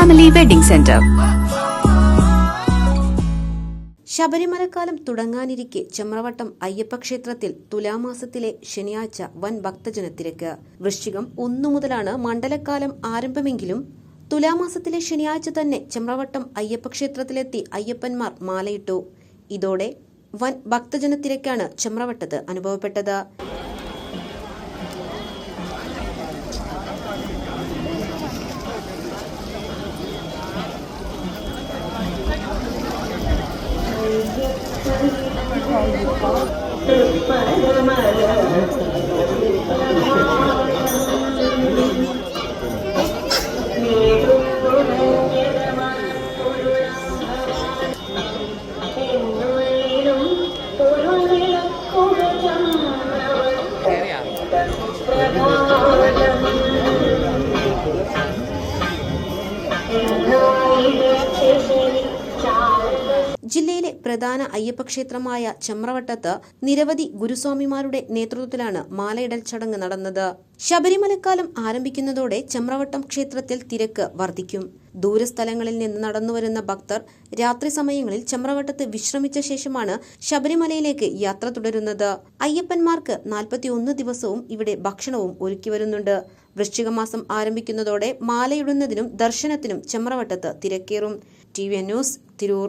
Family wedding centre ശബരിമലക്കാലം തുടങ്ങാനിരിക്കെ ചെമ്രവട്ടം അയ്യപ്പക്ഷേത്രത്തിൽ തുലാമാസത്തിലെ ശനിയാഴ്ച വൻ ഭക്തജനത്തിരക്ക്. വൃശ്ചികം ഒന്നു മുതലാണ് മണ്ഡലക്കാലം ആരംഭമെങ്കിലും തുലാമാസത്തിലെ ശനിയാഴ്ച തന്നെ ചെമ്രവട്ടം അയ്യപ്പ ക്ഷേത്രത്തിലെത്തി അയ്യപ്പന്മാർ മാലയിട്ടു. ഇതോടെ വൻ ഭക്തജനത്തിരക്കാണ് ചെമ്രവട്ടത്ത് അനുഭവപ്പെട്ടത്. ไป ജില്ലയിലെ പ്രധാന അയ്യപ്പക്ഷേത്രമായ ചമ്രവട്ടത്ത് നിരവധി ഗുരുസ്വാമിമാരുടെ നേതൃത്വത്തിലാണ് മാലയിടൽ ചടങ്ങ് നടന്നത്. ശബരിമലക്കാലം ആരംഭിക്കുന്നതോടെ ചമ്രവട്ടം ക്ഷേത്രത്തിൽ തിരക്ക് വർദ്ധിക്കും. ദൂരസ്ഥലങ്ങളിൽ നിന്ന് നടന്നുവരുന്ന ഭക്തർ രാത്രി സമയങ്ങളിൽ ചെമ്രവട്ടത്ത് വിശ്രമിച്ച ശേഷമാണ് ശബരിമലയിലേക്ക് യാത്ര തുടരുന്നത്. അയ്യപ്പന്മാർക്ക് നാൽപ്പത്തിയൊന്ന് ദിവസവും ഇവിടെ ഭക്ഷണവും ഒരുക്കി വരുന്നുണ്ട്. വൃശ്ചികമാസം ആരംഭിക്കുന്നതോടെ മാലയിടുന്നതിനും ദർശനത്തിനും ചെമ്രവട്ടത്ത് തിരക്കേറും. T V news Tirur.